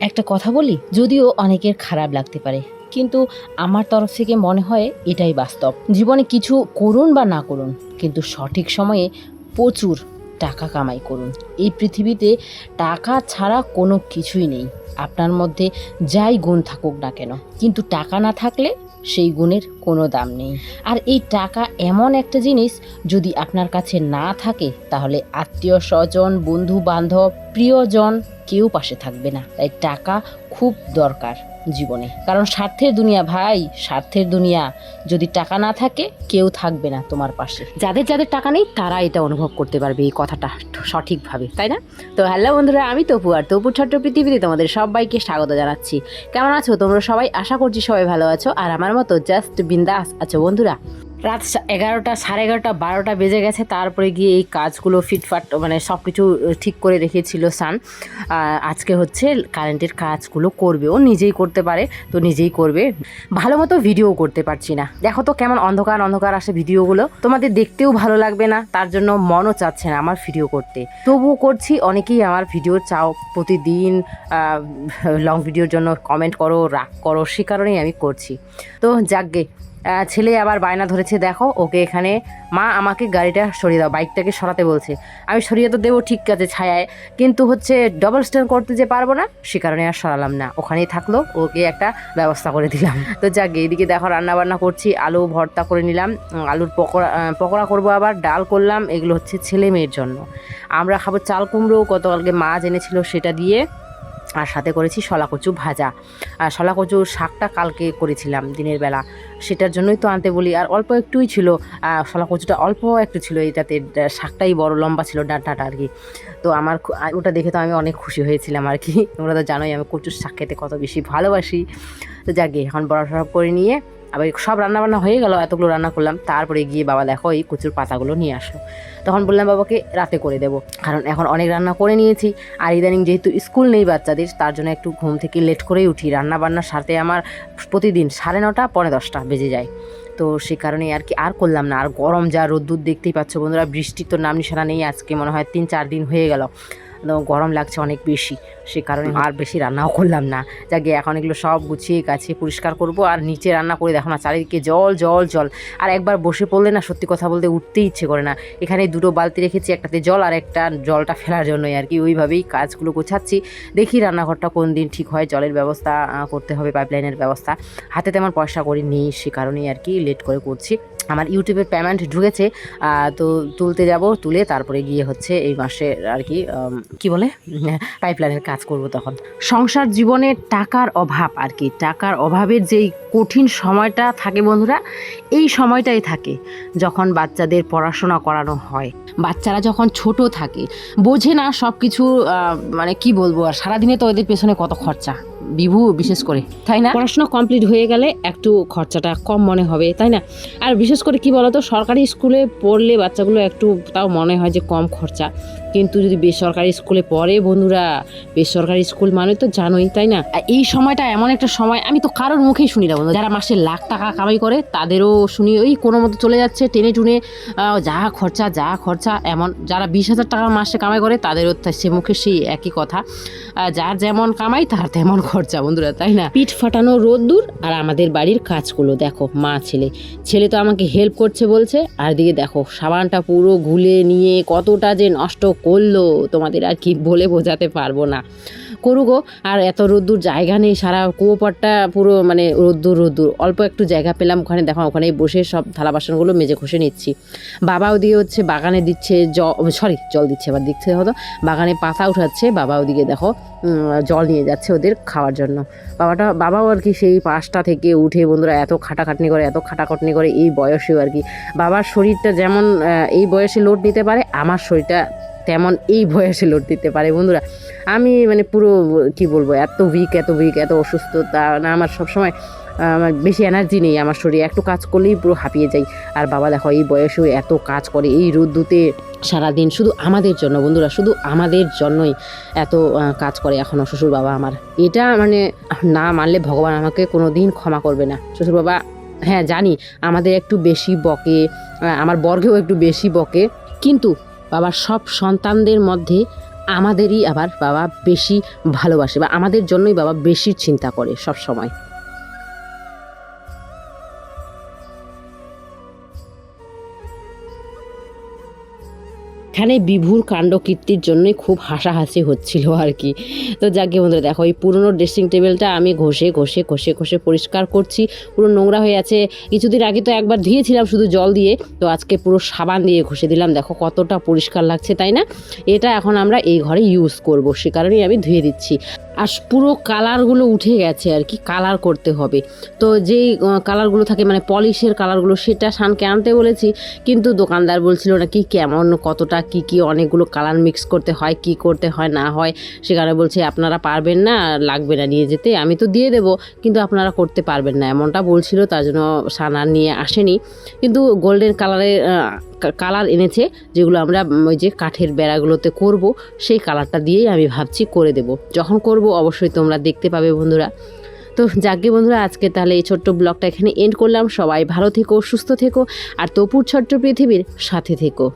একটা কথা বলি, যদিও অনেকের খারাপ লাগতে পারে, কিন্তু আমার তরফ থেকে মনে হয় এটাই বাস্তব। জীবনে কিছু করুন বা না করুন, কিন্তু সঠিক সময়ে প্রচুর টাকা কামাই করুন। এই পৃথিবীতে টাকা ছাড়া কোনো কিছুই নেই। আপনার মধ্যে যাই গুণ থাকুক না কেন, কিন্তু টাকা না থাকলে সেই গুণের কোনো দাম নেই। আর এই টাকা এমন একটা জিনিস, যদি আপনার কাছে না থাকে, তাহলে আত্মীয় স্বজন বন্ধু বান্ধব প্রিয়জন কেউ পাশে থাকবে না। তাই টাকা খুব দরকার। জীবনে। কারণ স্বার্থের দুনিয়া ভাই, স্বার্থের দুনিয়া যদি টাকা না থাকে, কেউ থাকবে না তোমার পাশে। যাদের যাদের টাকা নেই, তারা এটা অনুভব করতে পারবে এই কথাটা সঠিকভাবে, তাই না? তো হ্যালো বন্ধুরা, আমি তপু আর তপু ছোট্ট পৃথিবীতে তোমাদের সবাইকে স্বাগত জানাচ্ছি। কেমন আছো তোমরা সবাই? আশা করছি সবাই ভালো আছো। আর আমার মতো জাস্ট বিন্দাস আছো বন্ধুরা। রাত এগারোটা, সাড়ে এগারোটা, বারোটা বেজে গেছে। তারপরে গিয়ে এই কাজগুলো ফিটফাট মানে সব কিছু ঠিক করে রেখেছিল সান। আজকে হচ্ছে কারেন্টের কাজগুলো করবে। ও নিজেই করতে পারে, তো নিজেই করবে। ভালো মতো ভিডিও করতে পারছি না। দেখো তো কেমন অন্ধকার অন্ধকার আসে ভিডিওগুলো। তোমাদের দেখতেও ভালো লাগবে না, তার জন্য মনও চাচ্ছে না আমার ভিডিও করতে। তবুও করছি, অনেকেই আমার ভিডিও চাও, প্রতিদিন লং ভিডিওর জন্য কমেন্ট করো, রাগ করো, সে কারণেই আমি করছি। তো যাকগে ছেলে আবার বায়না ধরেছে, দেখো, ওকে এখানে মা আমাকে গাড়িটা সরিয়ে দাও, বাইকটাকে সরাতে বলছে। আমি সরিয়ে তো দেবো ঠিক আছে ছায়ায়, কিন্তু হচ্ছে ডবল স্ট্যান্ড করতে যে পারব না, সে কারণে আর সরালাম না। ওখানেই থাকল, ওকে একটা ব্যবস্থা করে দিলাম। তো যাক, এইদিকে দেখো রান্না বান্না করছি, আলু ভর্তা করে নিলাম আলুর পকোড়া পকোড়া করব আবার, ডাল করলাম, এগুলো হচ্ছে ছেলে মেয়ের জন্য। আমরা খাব চাল কুমড়ো, গতকালকে মাছ এনেছিল সেটা দিয়ে, আর সাথে করেছি শলা কচু ভাজা। আর শলা কচুর শাকটা কালকে করেছিলাম দিনের বেলা। সেটার জন্যই তো আনতে বলি। আর অল্প একটুই ছিল। শলা কচুটা অল্প একটু ছিল এটাতে। শাকটাই বড়, লম্বা ছিল ডাঁটাটা আর কি। তো আমার ওটা দেখে তো আমি অনেক খুশি হয়েছিলাম আর কি। তোমরা তো জানোই আমি কচুর শাক খেতে কত বেশি ভালোবাসি। তো যাকে এখন বড় সড় করে নিয়ে আবার সব রান্না বান্না হয়ে গেল, এতগুলো রান্না করলাম। তারপরে গিয়ে বাবা দেখো, এই কচুর পাতাগুলো নিয়ে আসলো। তখন বললাম বাবাকে রাতে করে দেবো। কারণ এখন অনেক রান্না করে নিয়েছি। আর ইদানিং যেহেতু স্কুল নেই বাচ্চাদের, তার জন্য একটু ঘুম থেকে লেট করেই উঠি। রান্না বান্নার সাথে আমার প্রতিদিন সাড়ে নটা, পৌনে দশটা বেজে যায়। তো সে কারণে আর কি, আর করলাম না। আর গরম যা রোদ্দুর দেখতেই পাচ্ছ বন্ধুরা, বৃষ্টির তো নাম নিশানা নেই। আজকে মনে হয় তিন চার দিন হয়ে গেল। গরম লাগছে অনেক বেশি। সে কারণে আর বেশি রান্নাও করলাম না। যাকে এখন এগুলো সব গুছিয়ে গাছে পরিষ্কার করব আর নিচে রান্না করে দেখো না চারিদিকে জল জল জল। আর একবার বসে পড়লে না সত্যি কথা বলতে উঠতেই ইচ্ছে করে না। এখানে দুটো বালতি রেখেছি একটাতে জল আর একটা জলটা ফেলার জন্যই আর কি। ওইভাবেই কাজগুলো গোছাচ্ছি। দেখি রান্নাঘরটা কোন দিন ঠিক হয় জলের ব্যবস্থা করতে হবে পাইপলাইনের ব্যবস্থা। হাতে তেমন পয়সা করি নেই সে কারণেই আর কি লেট করে করছি। আমার ইউটিউবের পেমেন্ট ঢুকেছে তো তুলতে যাব, তুলে তারপরে গিয়ে হচ্ছে এই মাসে আর কি কি বলে? পাইপলাইনের কাজ করব তখন। সংসার জীবনে টাকার অভাব আর কি, টাকার অভাবের যেই কঠিন সময়টা থাকে বন্ধুরা, এই সময়টাই থাকে যখন বাচ্চাদের পড়াশোনা করানো হয়। বাচ্চারা যখন ছোট থাকে, বোঝে না সব কিছু মানে কি বলব আর, সারাদিনে তো ওদের পেছনে কত খরচা। বিভু বিশেষ করে, তাই না? পড়াশোনা কমপ্লিট হয়ে গেলে একটু খরচাটা কম মনে হবে, তাই না? আর বিশেষ করে কি বলতো, সরকারি স্কুলে পড়লে বাচ্চাগুলো একটু তাও মনে হয় যে কম খরচা। কিন্তু যদি বেসরকারি স্কুলে পড়ে বন্ধুরা, বেসরকারি স্কুল মানে তো জানোই, তাই না? এই সময়টা এমন একটা সময়, আমি তো কারোর মুখেই শুনি না বন্ধু যারা মাসে লাখ টাকা কামাই করে, তাদেরও শুনি ওই কোনো মতো চলে যাচ্ছে, টেনে টুনে যা খরচা যা খরচা, এমন যারা বিশ হাজার টাকা মাসে কামাই করে, তাদেরও সে মুখে সেই একই কথা। যার যেমন কামাই, তার তেমন খরচা। বন্ধুরা, তাই না? পিঠ ফাটানো রোদ্দুর আর আমাদের বাড়ির কাজগুলো, দেখো, মা, ছেলে। ছেলে তো আমাকে হেল্প করছে, বলছে। আর দিকে দেখো, সাবানটা পুরো গুলে নিয়ে কতটা যে নষ্ট করল, তোমাদের আর কি বলে বোঝাতে পারব না। করুগো আর এত রোদ্দুর জায়গা নেই, সারা কুয়োপাটটা পুরো মানে রোদ্দুর রোদ্দুর অল্প একটু জায়গা পেলাম, ওখানে দেখো ওখানে বসে সব থালা বাসনগুলো মেজে ঘষে নিচ্ছি। বাবা ওদিকে হচ্ছে বাগানে দিচ্ছে জল সরি জল দিচ্ছে এবার দিচ্ছে হয়তো বাগানে পাতা উঠাচ্ছে বাবা ওদিকে দেখো জল নিয়ে যাচ্ছে ওদের খাওয়ার জন্য। বাবাটা, বাবাও আর কি সেই পাঁচটা থেকে উঠে বন্ধুরা এত খাটাখাটনি করে, এত খাটাখাটনি করে এই বয়সেও আর কি। বাবার শরীরটা যেমন এই বয়সে লোড নিতে পারে, আমার শরীরটা তেমন এই বয়সে লোড দিতে পারে বন্ধুরা। আমি মানে পুরো, কি বলব, এত উইক এত উইক এত অসুস্থ তা না আমার সবসময় আমার বেশি এনার্জি নেই আমার শরীরে। একটু কাজ করলেই পুরো হাঁপিয়ে যাই। আর বাবা, দেখো, এই বয়সেও এত কাজ করে, এই রোদ্দুতে সারাদিন শুধু আমাদের জন্য বন্ধুরা, শুধু আমাদের জন্যই এত কাজ করে এখনও শ্বশুর বাবা আমার। এটা মানে না মানলে ভগবান আমাকে কোনো দিন ক্ষমা করবে না। শ্বশুর বাবা হ্যাঁ জানি আমাদের একটু বেশি বকে আমার বর্গেও একটু বেশি বকে, কিন্তু বাবার সব সন্তানদের মধ্যে আমাদেরই আবার বাবা বেশি ভালোবাসে বা আমাদের জন্যই বাবা বেশি চিন্তা করে সব সময় এখানে বিভুর কাণ্ড কীর্তির জন্যই খুব হাসাহাসি হচ্ছিল আর কি। তো যাকে বন্ধুরা দেখো এই পুরনো ড্রেসিং টেবিলটা আমি ঘষে ঘষে ঘষে ঘষে পরিষ্কার করছি। পুরো নোংরা হয়ে আছে। কিছুদিন আগে তো একবার ধুয়েছিলাম শুধু জল দিয়ে। তো আজকে পুরো সাবান দিয়ে ঘষে দিলাম। দেখো কতটা পরিষ্কার লাগছে, তাই না? এটা এখন আমরা এই ঘরে ইউজ করব, সে কারণেই আমি ধুয়ে দিচ্ছি। আর পুরো কালারগুলো উঠে গেছে আর কি কালার করতে হবে। তো যেই কালারগুলো থাকে মানে পলিশের কালারগুলো সেটা সানকে আনতে বলেছি। কিন্তু দোকানদার বলছিল নাকি কেমন, কতটা কি কি অনেকগুলো কালার মিক্স করতে হয়, কি করতে হয়, না হয় সেখানে বলছে আপনারা পারবেন না, লাগবে না নিয়ে যেতে, আমি তো দিয়ে দেবো, কিন্তু আপনারা করতে পারবেন না। এমনটা বলছিল, তার জন্য সানার নিয়ে আসেনি। কিন্তু গোল্ডেন কালারের কালার এনেছে, যেগুলো আমরা ওই যে কাঠের বেড়াগুলোতে করব, সেই কালারটা দিয়েই আমি ভাবছি করে দেব। যখন করব, অবশ্যই তোমরা দেখতে পাবে বন্ধুরা। তো যাকে বন্ধুরা, আজকে তাহলে এই ছোট্ট ব্লগটা এখানে এন্ড করলাম। সবাই ভালো থেকো, সুস্থ থেকো, আর তপুর ছোট্ট পৃথিবীর সাথে থেকো।